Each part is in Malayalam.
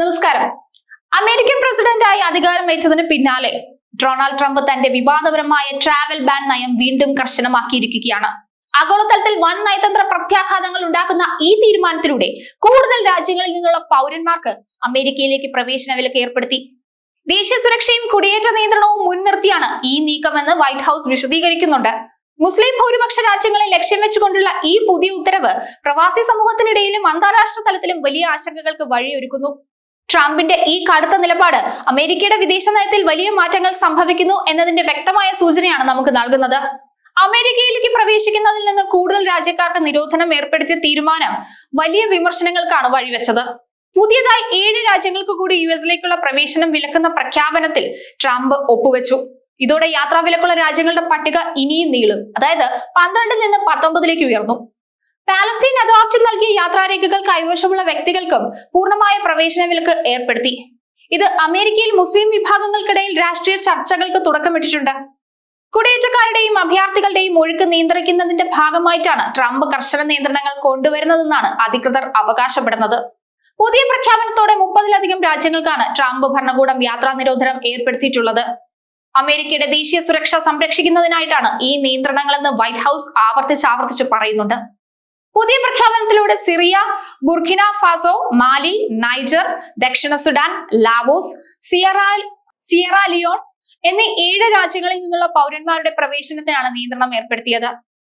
നമസ്കാരം. അമേരിക്കൻ പ്രസിഡന്റായി അധികാരമേറ്റതിന് പിന്നാലെ ഡൊണാൾഡ് ട്രംപ് തന്റെ വിവാദപരമായ ട്രാവൽ ബാൻ നയം വീണ്ടും കർശനമാക്കിയിരിക്കുകയാണ്. ആഗോളതലത്തിൽ വൻ നയതന്ത്ര പ്രത്യാഘാതങ്ങൾ ഉണ്ടാക്കുന്ന ഈ തീരുമാനത്തിലൂടെ കൂടുതൽ രാജ്യങ്ങളിൽ നിന്നുള്ള പൗരന്മാർക്ക് അമേരിക്കയിലേക്ക് പ്രവേശന വിലക്ക് ഏർപ്പെടുത്തി. ദേശീയ സുരക്ഷയും കുടിയേറ്റ നിയന്ത്രണവും മുൻനിർത്തിയാണ് ഈ നീക്കമെന്ന് വൈറ്റ് ഹൌസ് വിശദീകരിക്കുന്നുണ്ട്. മുസ്ലിം ഭൂരിപക്ഷ രാജ്യങ്ങളെ ലക്ഷ്യം വെച്ചുകൊണ്ടുള്ള ഈ പുതിയ ഉത്തരവ് പ്രവാസി സമൂഹത്തിനിടയിലും അന്താരാഷ്ട്ര തലത്തിലും വലിയ ആശങ്കകൾക്ക് വഴിയൊരുക്കുന്നു. ട്രംപിന്റെ ഈ കടുത്ത നിലപാട് അമേരിക്കയുടെ വിദേശ നയത്തിൽ വലിയ മാറ്റങ്ങൾ സംഭവിക്കുന്നു എന്നതിന്റെ വ്യക്തമായ സൂചനയാണ് നമുക്ക് നൽകുന്നത്. അമേരിക്കയിലേക്ക് പ്രവേശിക്കുന്നതിൽ നിന്ന് കൂടുതൽ രാജ്യക്കാർക്ക് നിരോധനം ഏർപ്പെടുത്തിയ തീരുമാനം വലിയ വിമർശനങ്ങൾക്കാണ് വഴിവെച്ചത്. പുതിയതായി ഏഴ് രാജ്യങ്ങൾക്ക് കൂടി യു എസിലേക്കുള്ള പ്രവേശനം വിലക്കുന്ന പ്രഖ്യാപനത്തിൽ ട്രംപ് ഒപ്പുവെച്ചു. ഇതോടെ യാത്രാ വിലക്കുള്ള രാജ്യങ്ങളുടെ പട്ടിക ഇനിയും നീളും. അതായത് പന്ത്രണ്ടിൽ നിന്ന് പത്തൊമ്പതിലേക്ക് ഉയർന്നു. പാലസ്തീൻ അതോറിറ്റി നൽകിയ യാത്രാരേഖകൾ കൈവശമുള്ള വ്യക്തികൾക്കും പൂർണമായ പ്രവേശന വിലക്ക് ഏർപ്പെടുത്തി. ഇത് അമേരിക്കയിൽ മുസ്ലിം വിഭാഗങ്ങൾക്കിടയിൽ രാഷ്ട്രീയ ചർച്ചകൾക്ക് തുടക്കമിട്ടിട്ടുണ്ട്. കുടിയേറ്റക്കാരുടെയും അഭയാർത്ഥികളുടെയും ഒഴുക്ക് നിയന്ത്രിക്കുന്നതിന്റെ ഭാഗമായിട്ടാണ് ട്രംപ് കർശന നിയന്ത്രണങ്ങൾ കൊണ്ടുവരുന്നതെന്നാണ് അധികൃതർ അവകാശപ്പെടുന്നത്. പുതിയ പ്രഖ്യാപനത്തോടെ മുപ്പതിലധികം രാജ്യങ്ങൾക്കാണ് ട്രംപ് ഭരണകൂടം യാത്രാ നിരോധനം ഏർപ്പെടുത്തിയിട്ടുള്ളത്. അമേരിക്കയുടെ ദേശീയ സുരക്ഷ സംരക്ഷിക്കുന്നതിനായിട്ടാണ് ഈ നിയന്ത്രണങ്ങളെന്ന് വൈറ്റ് ഹൌസ് ആവർത്തിച്ച് ആവർത്തിച്ച് പറയുന്നുണ്ട്. പുതിയ പ്രഖ്യാപനത്തിലൂടെ Syria Burkina Faso Mali Niger ദക്ഷിണ Sudan Laos Sierra Sierra Leone എന്നീ ഏഴ് രാജ്യങ്ങളിൽ നിന്നുള്ള പൗരന്മാരുടെ പ്രവേശനത്തിനാണ് നിയന്ത്രണം ഏർപ്പെടുത്തിയത്.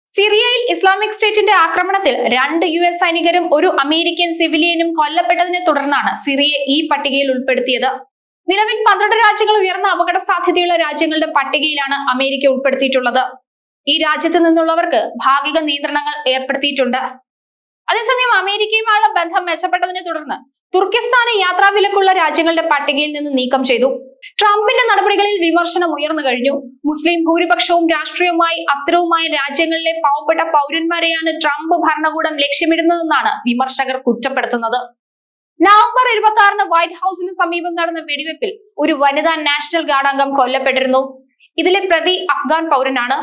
സിറിയയിൽ ഇസ്ലാമിക് സ്റ്റേറ്റിന്റെ ആക്രമണത്തിൽ രണ്ട് യു എസ് സൈനികരും ഒരു അമേരിക്കൻ സിവിലിയനും കൊല്ലപ്പെട്ടതിനെ തുടർന്നാണ് സിറിയെ ഈ പട്ടികയിൽ ഉൾപ്പെടുത്തിയത്. നിലവിൽ പന്ത്രണ്ട് രാജ്യങ്ങൾ ഉയർന്ന അപകട സാധ്യതയുള്ള രാജ്യങ്ങളുടെ പട്ടികയിലാണ് അമേരിക്ക ഉൾപ്പെടുത്തിയിട്ടുള്ളത്. ഈ രാജ്യത്ത് നിന്നുള്ളവർക്ക് ഭാഗിക നിയന്ത്രണങ്ങൾ ഏർപ്പെടുത്തിയിട്ടുണ്ട്. അതേസമയം അമേരിക്കയുമായുള്ള ബന്ധം മെച്ചപ്പെട്ടതിനെ തുടർന്ന് തുർക്കിസ്ഥാനെ യാത്രാ വിലക്കുള്ള രാജ്യങ്ങളുടെ പട്ടികയിൽ നിന്ന് നീക്കം ചെയ്തു. ട്രംപിന്റെ നടപടികളിൽ വിമർശനം ഉയർന്നു കഴിഞ്ഞു. മുസ്ലിം ഭൂരിപക്ഷവും രാഷ്ട്രീയവുമായി അസ്ഥിരവുമായ രാജ്യങ്ങളിലെ പാവപ്പെട്ട പൗരന്മാരെയാണ് ട്രംപ് ഭരണകൂടം ലക്ഷ്യമിടുന്നതെന്നാണ് വിമർശകർ കുറ്റപ്പെടുത്തുന്നത്. നവംബർ ഇരുപത്തി ആറിന് വൈറ്റ് ഹൌസിന് സമീപം നടന്ന വെടിവെപ്പിൽ ഒരു വനിതാ നാഷണൽ ഗാർഡ് അംഗം കൊല്ലപ്പെട്ടിരുന്നു. ഇതിലെ പ്രതി അഫ്ഗാൻ പൗരനാണ്.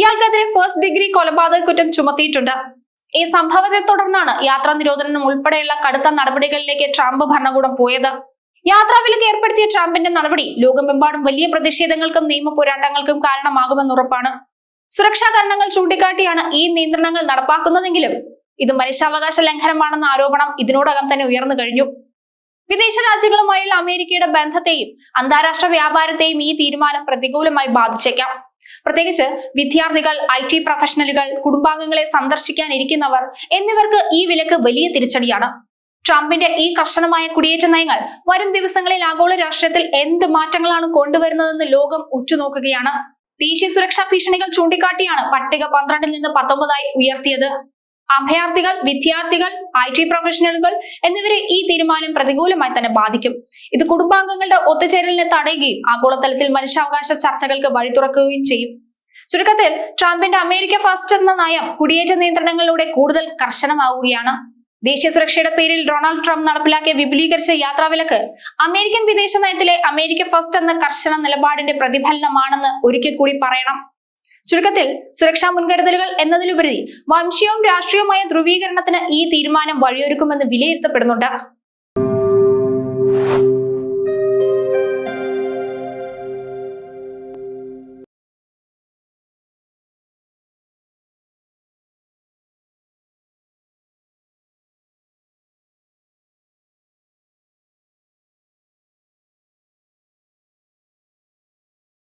ഇയാൾക്കെതിരെ ഫസ്റ്റ് ഡിഗ്രി കൊലപാതക കുറ്റം ചുമത്തിയിട്ടുണ്ട്. ഈ സംഭവത്തെ തുടർന്നാണ് യാത്രാ നിരോധനം ഉൾപ്പെടെയുള്ള കടുത്ത നടപടികളിലേക്ക് ട്രംപ് ഭരണകൂടം പോയത്. യാത്രാ വിലക്ക് ഏർപ്പെടുത്തിയ ട്രംപിന്റെ നടപടി ലോകമെമ്പാടും വലിയ പ്രതിഷേധങ്ങൾക്കും നിയമ പോരാട്ടങ്ങൾക്കും കാരണമാകുമെന്ന് ഉറപ്പാണ്. സുരക്ഷാ കാരണങ്ങൾ ചൂണ്ടിക്കാട്ടിയാണ് ഈ നിയന്ത്രണങ്ങൾ നടപ്പാക്കുന്നതെങ്കിലും ഇത് മനുഷ്യാവകാശ ലംഘനമാണെന്ന ആരോപണം ഇതിനോടകം തന്നെ ഉയർന്നു കഴിഞ്ഞു. വിദേശ രാജ്യങ്ങളുമായുള്ള അമേരിക്കയുടെ ബന്ധത്തെയും അന്താരാഷ്ട്ര വ്യാപാരത്തെയും ഈ തീരുമാനം പ്രതികൂലമായി ബാധിച്ചേക്കാം. പ്രത്യേകിച്ച് വിദ്യാർത്ഥികൾ ഐ ടി പ്രൊഫഷണലുകൾ കുടുംബാംഗങ്ങളെ സന്ദർശിക്കാനിരിക്കുന്നവർ എന്നിവർക്ക് ഈ വിലക്ക് വലിയ തിരിച്ചടിയാണ്. ട്രംപിന്റെ ഈ കർശനമായ കുടിയേറ്റ നയങ്ങൾ വരും ദിവസങ്ങളിൽ ആഗോള രാഷ്ട്രീയത്തിൽ എന്ത് മാറ്റങ്ങളാണ് കൊണ്ടുവരുന്നതെന്ന് ലോകം ഉറ്റുനോക്കുകയാണ്. ദേശീയ സുരക്ഷാ ഭീഷണികൾ ചൂണ്ടിക്കാട്ടിയാണ് പട്ടിക പന്ത്രണ്ടിൽ നിന്ന് പത്തൊമ്പതായി ഉയർത്തിയത്. അഭയാർത്ഥികൾ വിദ്യാർത്ഥികൾ ഐ ടി പ്രൊഫഷണലുകൾ എന്നിവരെ ഈ തീരുമാനം പ്രതികൂലമായി തന്നെ ബാധിക്കും. ഇത് കുടുംബാംഗങ്ങളുടെ ഒത്തുചേരലിനെ തടയുകയും ആഗോളതലത്തിൽ മനുഷ്യാവകാശ ചർച്ചകൾക്ക് വഴി തുറക്കുകയും ചെയ്യും. ചുരുക്കത്തിൽ ട്രംപിന്റെ അമേരിക്ക ഫസ്റ്റ് എന്ന നയം കുടിയേറ്റ നിയന്ത്രണങ്ങളിലൂടെ കൂടുതൽ കർശനമാവുകയാണ്. ദേശീയ സുരക്ഷയുടെ പേരിൽ ഡൊണാൾഡ് ട്രംപ് നടപ്പിലാക്കിയ വിപുലീകരിച്ച യാത്രാവിലക്ക് അമേരിക്കൻ വിദേശ നയത്തിലെ അമേരിക്ക ഫസ്റ്റ് എന്ന കർശന നിലപാടിന്റെ പ്രതിഫലനമാണെന്ന് ഒരിക്കൽ കൂടി പറയണം. ചുരുക്കത്തിൽ സുരക്ഷാ മുൻകരുതലുകൾ എന്നതിലുപരി വംശീയവും രാഷ്ട്രീയവുമായ ധ്രുവീകരണത്തിന് ഈ തീരുമാനം വഴിയൊരുക്കുമെന്ന് വിലയിരുത്തപ്പെടുന്നുണ്ട്.